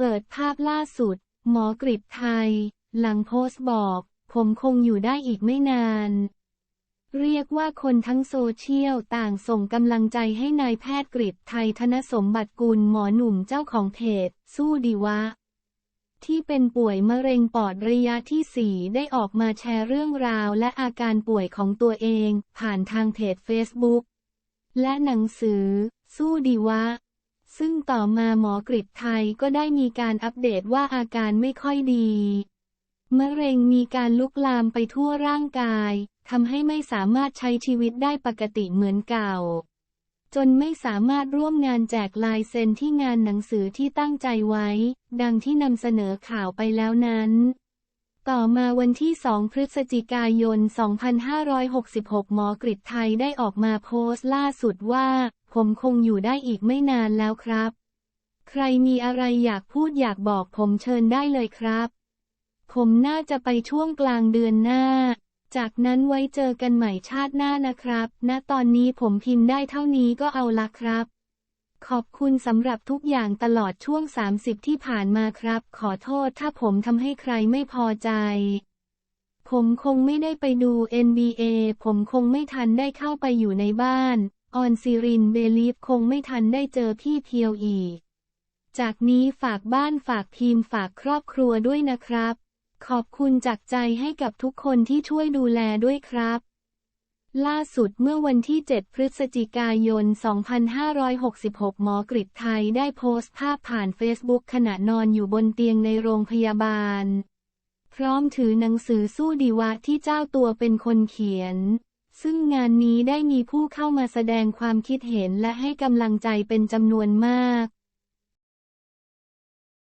เปิดภาพล่าสุด หมอกริบไทย หลังโพสต์บอก ผมคงอยู่ได้อีกไม่นาน เรียกว่าคนทั้งโซเชียลต่างส่งกำลังใจให้นายแพทย์กริบไทยธนสมบัติกุลหมอหนุ่มเจ้าของเพจ สู้ดีวะ ที่เป็นป่วยมะเร็งปอดระยะที่ 4 ได้ออกมาแชร์เรื่องราวและอาการป่วยของตัวเอง ผ่านทางเพจ Facebook และหนังสือ สู้ดีวะ ซึ่งต่อมาหมอกริดไทยก็ได้มีการอัปเดตว่าอาการไม่ค่อยดี มะเร็งมีการลุกลามไปทั่วร่างกายทำให้ไม่สามารถใช้ชีวิตได้ปกติเหมือนเก่า จนไม่สามารถร่วมงานแจกลายเซ็นที่งานหนังสือที่ตั้งใจไว้ ดังที่นำเสนอข่าวไปแล้วนั้นต่อมาวันที่ 2 พฤศจิกายน 2566 หมอกริดไทยได้ออกมาโพสต์ล่าสุดว่า ผมคงอยู่ได้อีกไม่นานแล้วครับ ใครมีอะไรอยากพูดอยากบอกผมเชิญได้เลยครับ ผมน่าจะไปช่วงกลางเดือนหน้า จากนั้นไว้เจอกันใหม่ชาติหน้านะครับ ณ ตอนนี้ผมพิมพ์ได้เท่านี้ก็เอาละครับ ขอบคุณสำหรับทุกอย่างตลอดช่วง 30 ที่ผ่านมาครับ ขอโทษถ้าผมทำให้ใครไม่พอใจผมคงไม่ได้ไปดู NBA ผมคงไม่ทันได้เข้าไปอยู่ในบ้าน ออนซิรินเบลีฟคงไม่ทันได้เจอพี่เพียวอีก จากนี้ฝากบ้านฝากทีมฝากครอบครัวด้วยนะครับ ขอบคุณจากใจให้กับทุกคนที่ช่วยดูแลด้วยครับ ล่าสุดเมื่อวันที่ 7 พฤศจิกายน 2566 หมอกริดไทยได้โพสต์ภาพผ่านเฟซบุ๊กขณะนอนอยู่บนเตียงในโรงพยาบาล พร้อมถือหนังสือสู้ดีวะที่เจ้าตัวเป็นคนเขียน ซึ่งงานนี้ได้มีผู้เข้ามาแสดงความคิดเห็นและให้กำลังใจเป็นจำนวนมาก